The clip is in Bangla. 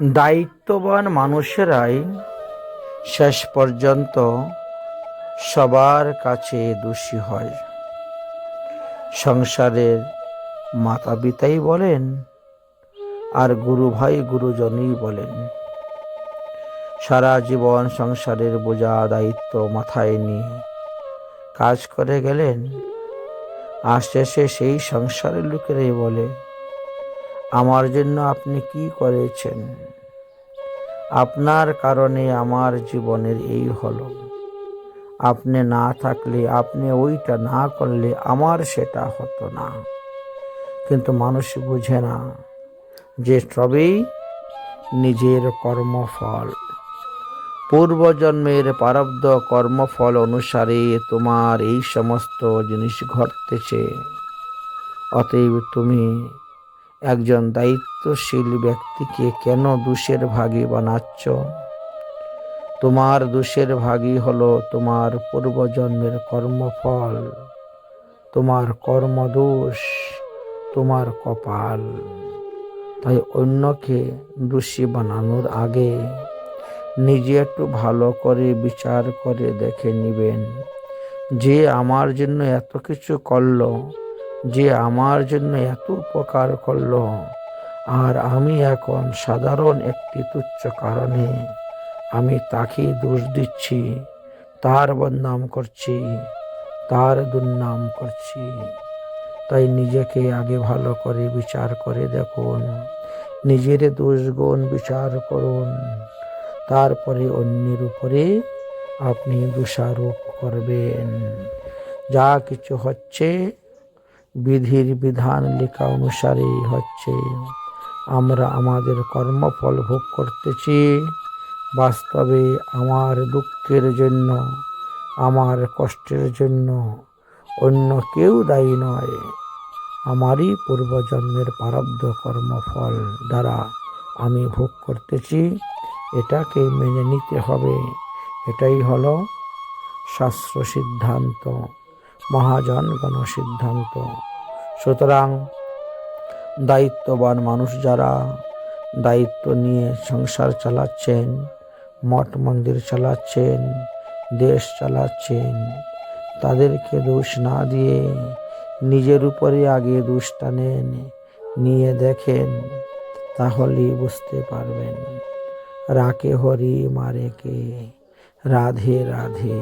দায়িত্ববান মানুষেরাই শেষ পর্যন্ত সবার কাছে দোষী হয়। সংসারের মাতা পিতাই বলেন, আর গুরু ভাই গুরুজনই বলেন, সারা জীবন সংসারের বোঝা দায়িত্ব মাথায় নিয়ে কাজ করে গেলেন, আর শেষে সেই সংসারের লোকেরাই বলে আমার জন্য আপনি কি করেছেন? আপনার কারণে আমার জীবনের এই হলো। আপনি না থাকলে, আপনি ওইটা না করলে আমার সেটা হতো না। কিন্তু মানুষ বুঝে না যে তবেই নিজের কর্মফল। পূর্বজন্মের প্রারব্ধ কর্মফল অনুসারে তোমার এই সমস্ত জিনিস ঘটতেছে। অতএব তুমি একজন দায়িত্বশীল ব্যক্তিকে কেন দোষের ভাগী বানাচ্ছ? তোমার দোষের ভাগী হলো তোমার পূর্বজন্মের কর্মফল, তোমার কর্মদোষ, তোমার কপাল। তাই অন্যকে দোষী বানানোর আগে নিজে একটু ভালো করে বিচার করে দেখে নিবেন। যে আমার জন্য এত কিছু করল যে আমার জন্য এত উপকার করল, আর আমি এখন সাধারণ একটি তুচ্ছ কারণে আমি তাকে দোষ দিচ্ছি, তার বদনাম করছি, তার দুর্নাম করছি। তাই নিজেকে আগে ভালো করে বিচার করে দেখুন, নিজের দোষগুণ বিচার করুন। তারপরে অন্যের উপরে আপনি দোষারোপ করবেন। যা কিছু হচ্ছে বিধির বিধান লেখা অনুসারেই হচ্ছে, আমরা আমাদের কর্মফল ভোগ করতেছি। বাস্তবে আমার দুঃখের জন্য, আমার কষ্টের জন্য অন্য কেউ দায়ী নয়। আমারই পূর্বজন্মের প্রারব্ধ কর্মফল দ্বারা আমি ভোগ করতেছি, এটাকে মেনে নিতে হবে। এটাই হলো শাস্ত্র সিদ্ধান্ত। মহাজনগণ সিদ্ধান্ত সুতরাং দায়িত্ববান মানুষ যারা দায়িত্ব নিয়ে সংসার চালাচ্ছেন, মঠ মন্দির চালাচ্ছেন, দেশ চালাচ্ছেন, তাদেরকে দোষ না দিয়ে নিজের উপরে আগে দোষ টানেন নিয়ে দেখেন, তাহলেই বুঝতে পারবেন। রাকে হরি মারে কে? রাধে রাধে।